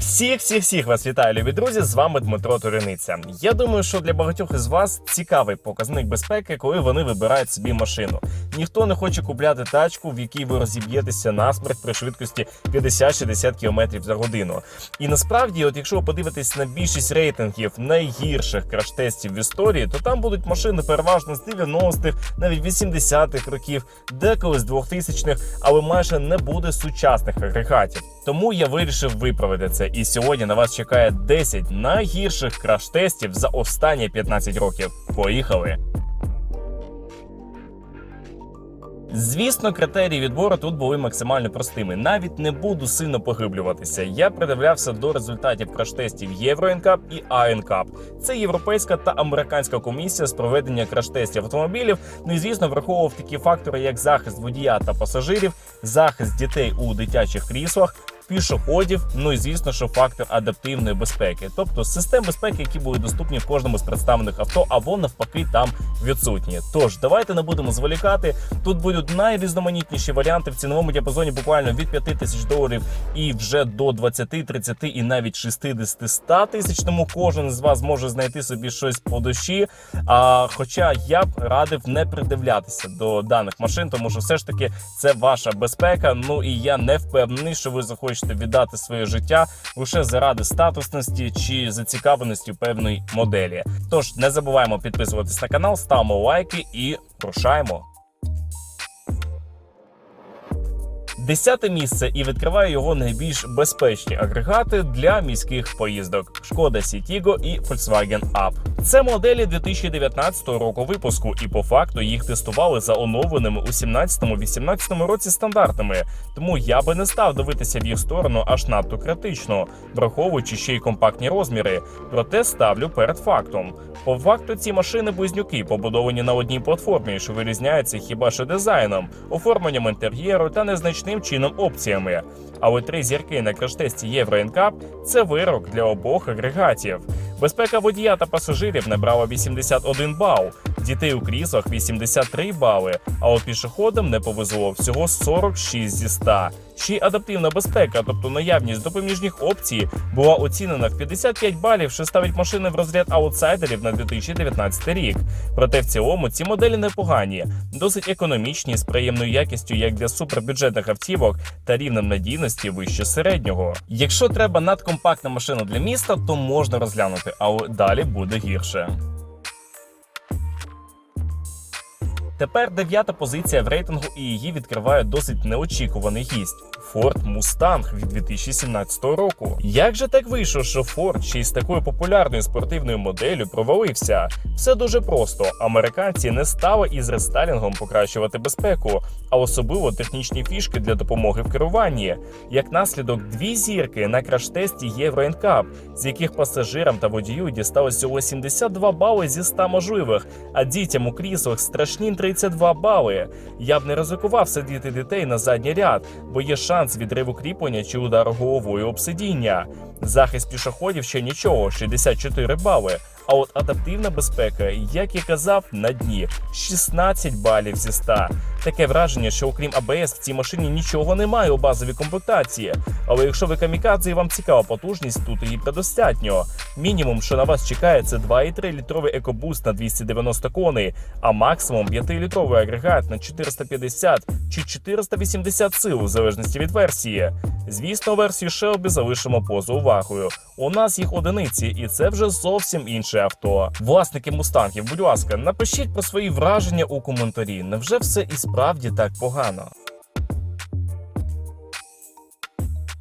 Всіх, всіх, всіх вас вітаю, любі друзі! З вами Дмитро Туриниця. Я думаю, що для багатьох із вас цікавий показник безпеки, коли вони вибирають собі машину. Ніхто не хоче купляти тачку, в якій ви розіб'єтеся насмерть при швидкості 50-60 км за годину. І насправді, от якщо ви подивитесь на більшість рейтингів найгірших краш-тестів в історії, то там будуть машини переважно з 90-х, навіть 80-х років, деколи з 2000-х, але майже не буде сучасних агрегатів. Тому я вирішив виправити це. І сьогодні на вас чекає 10 найгірших краш-тестів за останні 15 років. Поїхали! Звісно, критерії відбору тут були максимально простими. Навіть не буду сильно поглиблюватися. Я придивлявся до результатів краш-тестів Євро NCAP і АНКАП. Це європейська та американська комісія з проведення краш-тестів автомобілів. Ну і звісно, враховував такі фактори, як захист водія та пасажирів, захист дітей у дитячих кріслах. Пішоходів, ну і звісно, що фактор адаптивної безпеки, тобто систем безпеки, які будуть доступні в кожному з представлених авто, або навпаки там відсутні. Тож давайте не будемо зволікати. Тут будуть найрізноманітніші варіанти в ціновому діапазоні буквально від 5 тисяч доларів і вже до 20, 30 і навіть 60 100 тисяч. Тому кожен з вас може знайти собі щось по душі. А хоча я б радив не придивлятися до даних машин, тому що все ж таки це ваша безпека. Ну і я не впевнений, що ви захочете віддати своє життя лише заради статусності чи зацікавленості певної моделі. Тож не забуваємо підписуватись на канал, ставимо лайки і рушаємо. Десяте місце і відкриває його найбільш безпечні агрегати для міських поїздок: Шкода Сітіго і Volkswagen Up. Це моделі 2019 року випуску, і по факту їх тестували за оновленими у 17-18 році стандартами. Тому я би не став дивитися в їх сторону аж надто критично, враховуючи ще й компактні розміри. Проте ставлю перед фактом. По факту ці машини близнюки побудовані на одній платформі, що вирізняються хіба що дизайном, оформленням інтер'єру та незначним чином опціями. Але три зірки на крештесті Євро NCAP – це вирок для обох агрегатів. Безпека водія та пасажирів набрала 81 бал, дітей у кріслах 83 бали, а от пішоходам не повезло всього 46 зі 100. Ще й адаптивна безпека, тобто наявність допоміжних опцій, була оцінена в 55 балів, що ставить машини в розряд аутсайдерів на 2019 рік. Проте в цілому ці моделі непогані, досить економічні, з приємною якістю як для супербюджетних автівок та рівнем надійності вище середнього. Якщо треба надкомпактна машина для міста, то можна розглянути, але далі буде гірше. Тепер дев'ята позиція в рейтингу, і її відкриває досить неочікуваний гість. Ford Mustang від 2017 року. Як же так вийшло, що Ford ще з такою популярною спортивною моделлю провалився? Все дуже просто. Американці не стали із рестайлінгом покращувати безпеку, а особливо технічні фішки для допомоги в керуванні. Як наслідок, дві зірки на краш-тесті Євро з яких пасажирам та водію дісталось всього 72 бали зі 100 можливих, а дітям у кріслах страшні 32 бали. Я б не ризикував сидіти дітей на задній ряд, бо є шанс відриву кріплення чи удару головою об сидіння. Захист пішоходів ще нічого, 64 бали. А от адаптивна безпека, як я казав, на дні 16 балів зі 100. Таке враження, що окрім АБС в цій машині нічого немає у базовій комплектації. Але якщо ви камікадзе і вам цікава потужність, тут її предостатньо. Мінімум, що на вас чекає, це 2,3 літровий екобуст на 290 коней, а максимум 5-літровий агрегат на 450 чи 480 сил, в залежності від версії. Звісно, версію Shelby залишимо поза увагою. У нас їх одиниці, і це вже зовсім інше авто. Власники мустангів, будь ласка, напишіть про свої враження у коментарі. Невже все і справді так погано?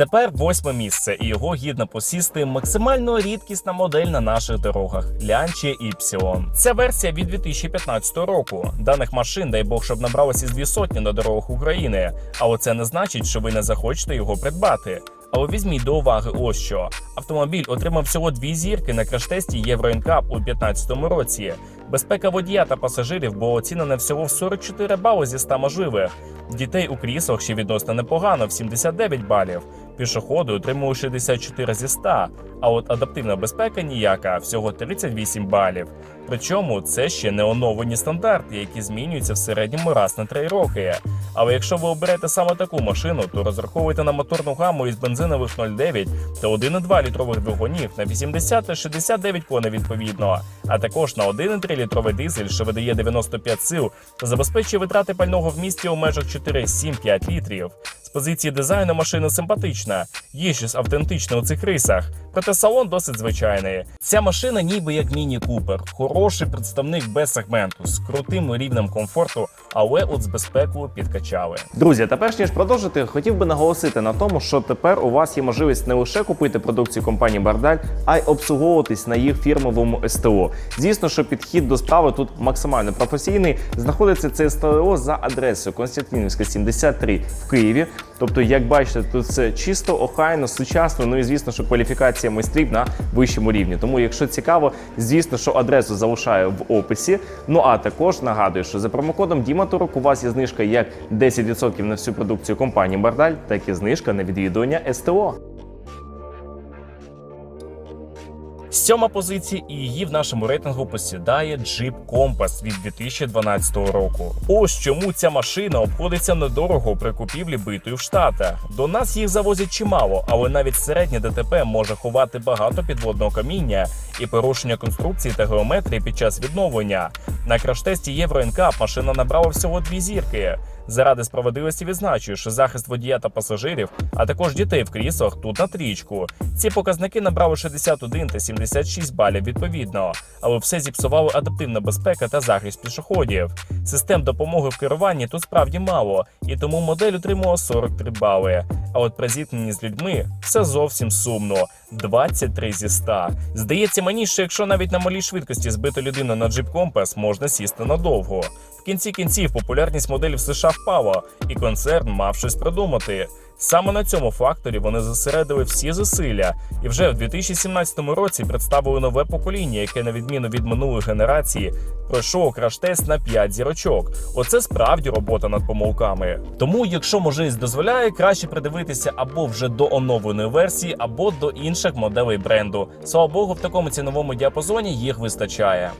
Тепер восьме місце, і його гідно посісти максимально рідкісна модель на наших дорогах Lancia Ypsilon. Ця версія від 2015 року. Даних машин, дай Бог, щоб набралося з дві сотні на дорогах України. Але це не значить, що ви не захочете його придбати. Але візьміть до уваги ось що. Автомобіль отримав всього дві зірки на краш-тесті Євро у 2015 році. Безпека водія та пасажирів було оцінена всього в 44 бали зі 100 можливих. Дітей у кріслах ще відносно непогано в 79 балів. Пішоходи отримують 64 зі 100, а от адаптивна безпека ніяка, всього 38 балів. Причому це ще не оновлені стандарти, які змінюються в середньому раз на 3 роки. Але якщо ви оберете саме таку машину, то розраховуйте на моторну гаму із бензинових 0,9 та 1,2 літрових двигунів на 80 та 69 коней відповідно, а також на 1,3 літровий дизель, що видає 95 сил та забезпечує витрати пального в місті у межах 4-7-5 літрів. Позиції дизайну машина симпатична, є щось автентичне у цих рисах, проте салон досить звичайний. Ця машина ніби як міні-купер, хороший представник Б-сегменту з крутим рівнем комфорту, але от з безпекою підкачали. Друзі, та перш ніж продовжити, хотів би наголосити на тому, що тепер у вас є можливість не лише купити продукцію компанії Бардаль, а й обслуговуватись на їх фірмовому СТО. Звісно, що підхід до справи тут максимально професійний. Знаходиться це СТО за адресою Константинівська 73 в Києві. Тобто, як бачите, тут все чисто, охайно, сучасно. Ну і звісно, що кваліфікація майстрів на вищому рівні. Тому, якщо цікаво, звісно, що адресу залишаю в описі. Ну а також нагадую, що за промокодом Діматорок у вас є знижка як 10% на всю продукцію компанії Бардаль, так і знижка на відвідування СТО. Сьома позиція і її в нашому рейтингу посідає Jeep Compass від 2012 року. Ось чому ця машина обходиться недорого при купівлі битої в Штатах. До нас їх завозять чимало, але навіть середнє ДТП може ховати багато підводного каміння і порушення конструкції та геометрії під час відновлення. На краш-тесті Євро машина набрала всього дві зірки. Заради справедливості відзначую, що захист водія та пасажирів, а також дітей в кріслах тут на трічку. Ці показники набрали 61 та 76 балів відповідно, але все зіпсувало адаптивна безпека та захист пішоходів. Систем допомоги в керуванні тут справді мало, і тому модель отримала 43 бали. А от при зіткненні з людьми все зовсім сумно. 23 зі 100. Здається мені, що якщо навіть на малій швидкості збити людину на Jeep Compass, можна сісти надовго. В кінці кінців популярність моделі в США впала, і концерн мав щось придумати. Саме на цьому факторі вони зосередили всі зусилля, і вже в 2017 році представили нове покоління, яке, на відміну від минулої генерації, пройшов краш-тест на 5 зірочок. Оце справді робота над помилками. Тому, якщо можливість дозволяє, краще придивитися або вже до оновленої версії, або до інших моделей бренду. Слава Богу, в такому ціновому діапазоні їх вистачає.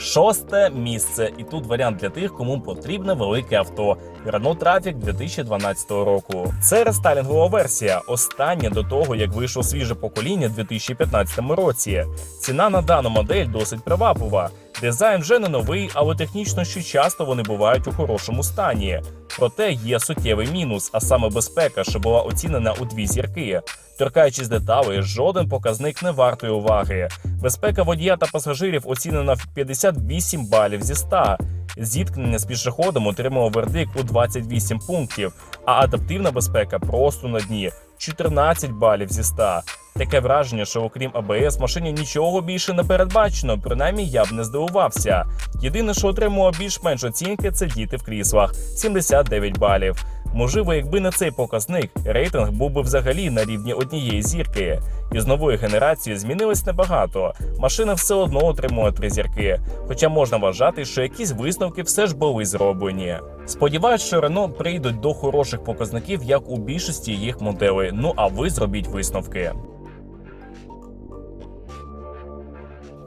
Шосте місце, і тут варіант для тих, кому потрібне велике авто. Renault Traffic 2012 року. Це рестайлінгова версія, остання до того, як вийшло свіже покоління в 2015 році. Ціна на дану модель досить приваблива. Дизайн вже не новий, але технічно ще часто вони бувають у хорошому стані. Проте є суттєвий мінус, а саме безпека, що була оцінена у дві зірки. Торкаючись деталей, жоден показник не вартої уваги. Безпека водія та пасажирів оцінена в 58 балів зі 100. Зіткнення з пішоходом отримало вердикт у 28 пунктів, а адаптивна безпека просто на дні 14 балів зі 100. Таке враження, що окрім АБС машині нічого більше не передбачено, принаймні я б не здивувався. Єдине, що отримував більш-менш оцінки, це діти в кріслах 79 балів. Можливо, якби не цей показник, рейтинг був би взагалі на рівні однієї зірки. І з нової генерації змінилось небагато. Машина все одно отримує три зірки. Хоча можна вважати, що якісь висновки все ж були зроблені. Сподіваюсь, що Рено прийдуть до хороших показників, як у більшості їх моделей. Ну а ви зробіть висновки.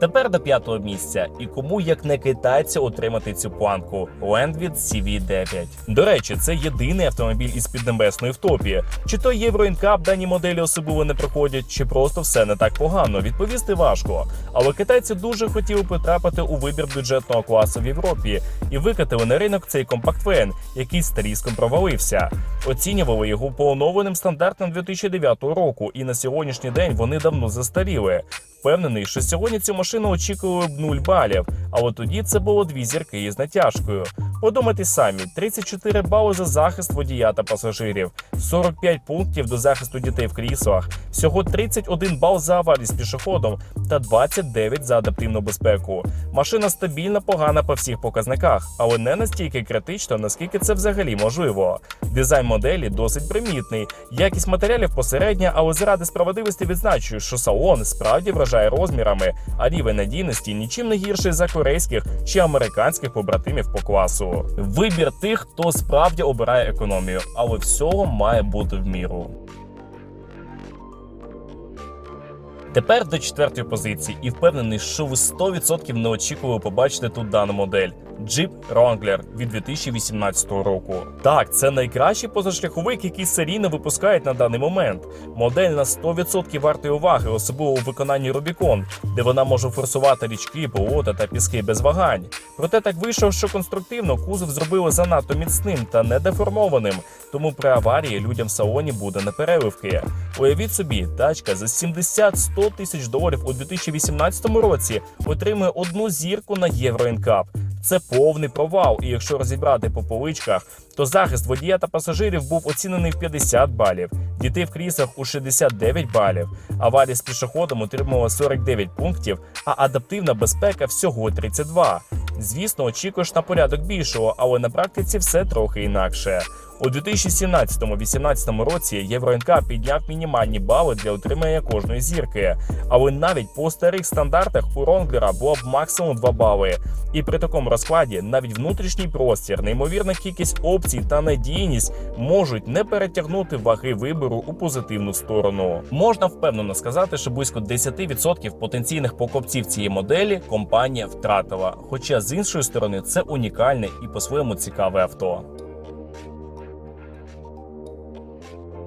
Тепер до п'ятого місця. І кому як не китайцю отримати цю планку Landwid CV9. До речі, це єдиний автомобіль із піднебесної в топі. Чи то Євро NCAP дані моделі особливо не проходять, чи просто все не так погано. Відповісти важко. Але китайці дуже хотіли потрапити у вибір бюджетного класу в Європі і викатили на ринок цей компакт-вен, який старіском провалився. Оцінювали його по оновленим стандартам 2009 року, і на сьогоднішній день вони давно застаріли. Впевнений, що сьогодні цю машину очікували б 0 балів, але тоді це було дві зірки із натяжкою. Подумайте самі: 34 бали за захист водія та пасажирів, 45 пунктів до захисту дітей в кріслах, всього 31 бал за аварії з пішоходом та 29 за адаптивну безпеку. Машина стабільно погана по всіх показниках, але не настільки критично, наскільки це взагалі можливо. Дизайн моделі досить примітний, якість матеріалів посередня, але заради справедливості відзначую, що салон справді вражає вражає розмірами, а рівень надійності нічим не гірший за корейських чи американських побратимів по класу. Вибір тих, хто справді обирає економію, але всього має бути в міру. Тепер до четвертої позиції, і впевнений, що ви 100% не очікували побачити тут дану модель. Jeep Wrangler від 2018 року. Так, це найкращий позашляховик, який серійно випускають на даний момент. Модель на 100% вартої уваги, особливо у виконанні Rubicon, де вона може форсувати річки, болота та піски без вагань. Проте так вийшло, що конструктивно кузов зробили занадто міцним та недеформованим, тому при аварії людям в салоні буде непереливки. Уявіть собі, тачка за 70-100 тисяч доларів у 2018 році отримує одну зірку на Євро NCAP. Це повний провал, і якщо розібрати по поличках, то захист водія та пасажирів був оцінений в 50 балів, дітей в кріслах у 69 балів, аварія з пішоходом отримала 49 пунктів, а адаптивна безпека всього 32. Звісно, очікуєш на порядок більшого, але на практиці все трохи інакше. У 2017-18 році Євроінка підняв мінімальні бали для отримання кожної зірки, але навіть по старих стандартах у Ронглера було б максимум 2 бали. І при такому розкладі навіть внутрішній простір, неймовірна кількість опцій та надійність можуть не перетягнути ваги вибору у позитивну сторону. Можна впевнено сказати, що близько 10% потенційних покупців цієї моделі компанія втратила. Хоча з іншої сторони це унікальне і по-своєму цікаве авто.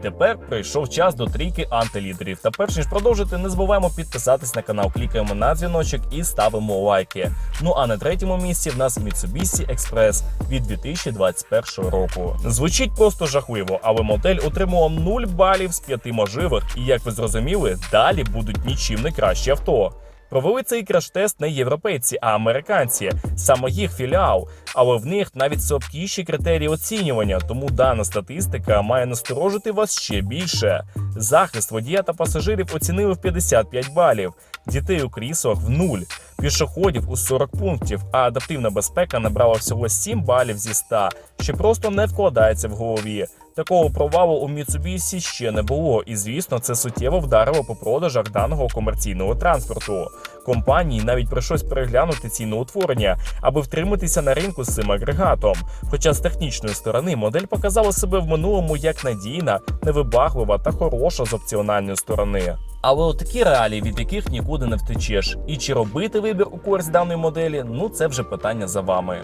Тепер прийшов час до трійки антилідерів. Та перш ніж продовжити, не забуваємо підписатись на канал, клікаємо на дзвіночок і ставимо лайки. Ну а на третьому місці в нас Mitsubishi Express від 2021 року. Звучить просто жахливо, але модель отримала 0 балів з 5 можливих, і як ви зрозуміли, далі будуть нічим не кращі авто. Провели цей краш-тест не європейці, а американці, саме їх філіал. Але в них навіть слабкіші критерії оцінювання, тому дана статистика має насторожити вас ще більше. Захист водія та пасажирів оцінили в 55 балів, дітей у кріслах в 0, пішоходів у 40 пунктів, а адаптивна безпека набрала всього 7 балів зі 100, що просто не вкладається в голові. Такого провалу у Mitsubishi ще не було, і звісно, це суттєво вдарило по продажах даного комерційного транспорту. Компанії навіть прийшлось переглянути ціноутворення, аби втриматися на ринку з цим агрегатом. Хоча з технічної сторони модель показала себе в минулому як надійна, невибаглива та хороша з опціональної сторони. Але от такі реалії, від яких нікуди не втечеш, і чи робити вибір у користь даної моделі, ну це вже питання за вами.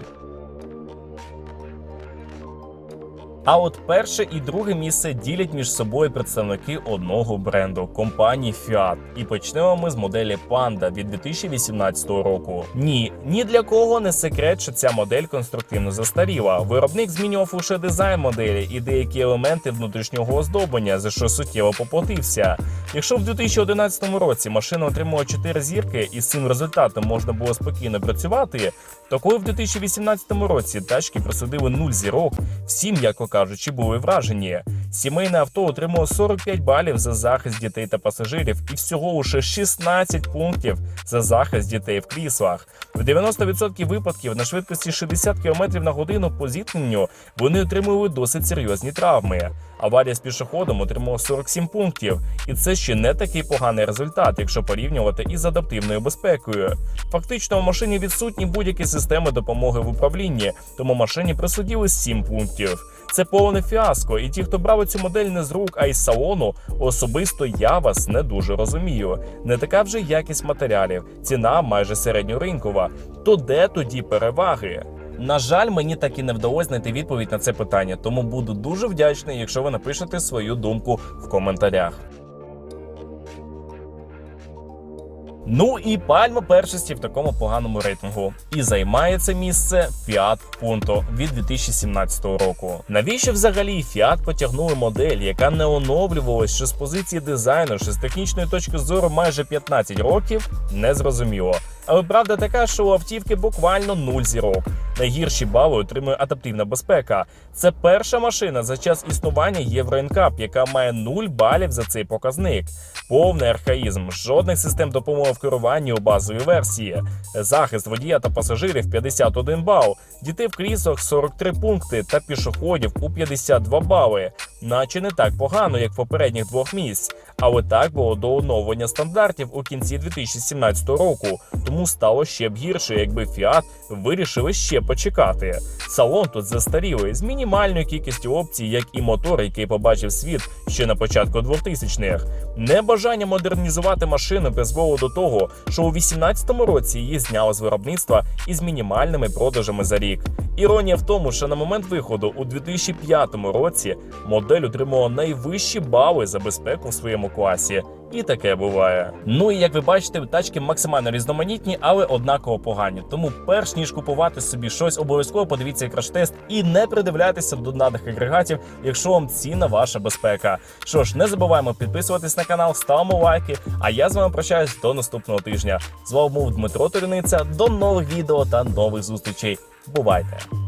А от перше і друге місце ділять між собою представники одного бренду компанії Fiat. І почнемо ми з моделі Panda від 2018 року. Ні, ні для кого не секрет, що ця модель конструктивно застаріла. Виробник змінював лише дизайн моделі і деякі елементи внутрішнього оздоблення, за що суттєво поплатився. Якщо в 2011 році машина отримала 4 зірки, і з цим результатом можна було спокійно працювати, то коли в 2018 році тачки присудили 0 зірок, всі, м'яко кажучи, були вражені. Сімейне авто отримало 45 балів за захист дітей та пасажирів і всього лише 16 пунктів за захист дітей в кріслах. В 90% випадків на швидкості 60 км на годину по зіткненню вони отримували досить серйозні травми. Аварія з пішоходом отримала 47 пунктів, і це ще не такий поганий результат, якщо порівнювати із адаптивною безпекою. Фактично, в машині відсутні будь-які системи допомоги в управлінні, тому машині присудили 7 пунктів. Це повне фіаско, і ті, хто брав цю модель не з рук, а із салону, особисто я вас не дуже розумію. Не така вже якість матеріалів, ціна майже середньоринкова. То де тоді переваги? На жаль, мені так і не вдалося знайти відповідь на це питання, тому буду дуже вдячний, якщо ви напишете свою думку в коментарях. Ну і пальма першості в такому поганому рейтингу. І займає це місце Fiat Punto від 2017 року. Навіщо взагалі Fiat потягнули модель, яка не оновлювалась, що з позиції дизайну, що з технічної точки зору майже 15 років, не зрозуміло. Але правда така, що у автівки буквально нуль зірок. Найгірші бали отримує адаптивна безпека. Це перша машина за час існування Євро NCAP, яка має 0 балів за цей показник. Повний архаїзм, жодних систем допомоги в керуванні у базовій версії. Захист водія та пасажирів 51 бал, дітей в кріслах 43 пункти та пішоходів у 52 бали. Наче не так погано, як в попередніх двох місць. Але так було до оновлення стандартів у кінці 2017 року, тому стало ще б гірше, якби Fiat вирішили ще почекати. Салон тут застарілий з мінімальною кількістю опцій, як і мотор, який побачив світ ще на початку 2000-х. Небажання модернізувати машину призвело до того, що у 2018 році її зняли з виробництва із мінімальними продажами за рік. Іронія в тому, що на момент виходу у 2005 році модель отримала найвищі бали за безпеку в своєму класі. І таке буває. Ну і як ви бачите, тачки максимально різноманітні, але однаково погані. Тому, перш ніж купувати собі щось, обов'язково подивіться краш-тест і не придивляйтеся до даних агрегатів, якщо вам цінна ваша безпека. Що ж, не забуваємо підписуватись на канал, ставимо лайки. А я з вами прощаюсь до наступного тижня. З вами був Дмитро Торіниця. До нових відео та нових зустрічей. Бувайте!